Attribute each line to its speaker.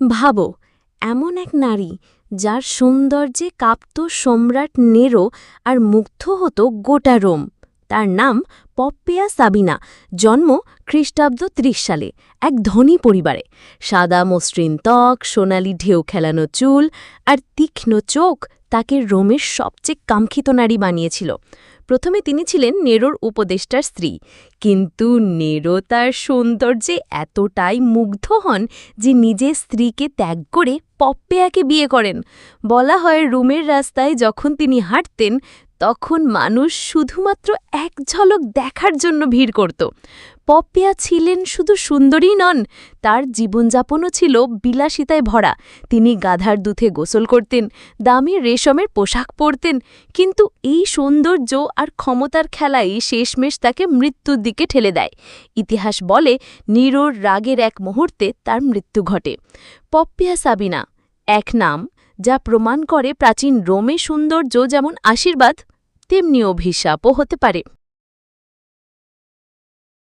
Speaker 1: ভাবো, এমন এক নারী যার সৌন্দর্যে কাঁপত সম্রাট নেরো আর মুগ্ধ হতো গোটা রোম। তার নাম পপ্পিয়া সাবিনা, জন্ম খ্রিস্টাব্দ ত্রিশ সালে, এক ধনী পরিবারে। সাদা মসৃণ ত্বক, সোনালি ঢেউ খেলানো চুল আর তীক্ষ্ণ চোখ তাকে রোমের সবচেয়ে কাঙ্ক্ষিত নারী বানিয়েছিল। প্রথমে তিনি ছিলেন নেরোর উপদেষ্টার স্ত্রী। কিন্তু নেরো তার সৌন্দর্যে এতটাই মুগ্ধ হন যে নিজের স্ত্রীকে ত্যাগ করে পপ্পেয়াকে বিয়ে করেন। বলা হয় রুমের রাস্তায় যখন তিনি হাঁটতেন তখন মানুষ শুধুমাত্র এক ঝলক দেখার জন্য ভিড় করত। পপ্পিয়া ছিলেন শুধু সুন্দরী নন, তার জীবনযাপনও ছিল বিলাসিতায় ভরা। তিনি গাধার দুধে গোসল করতেন, দামি রেশমের পোশাক পরতেন, কিন্তু এই সৌন্দর্য আর ক্ষমতার খেলাই শেষমেশ তাকে মৃত্যুর দিকে ঠেলে দেয়। ইতিহাস বলে নিরোর রাগের এক মুহূর্তে তার মৃত্যু ঘটে। পপ্পিয়া সাবিনা, এক নাম যা প্রমাণ করে প্রাচীন রোমে সৌন্দর্য যেমন আশীর্বাদ তেমনি অভিশাপও হতে পারে।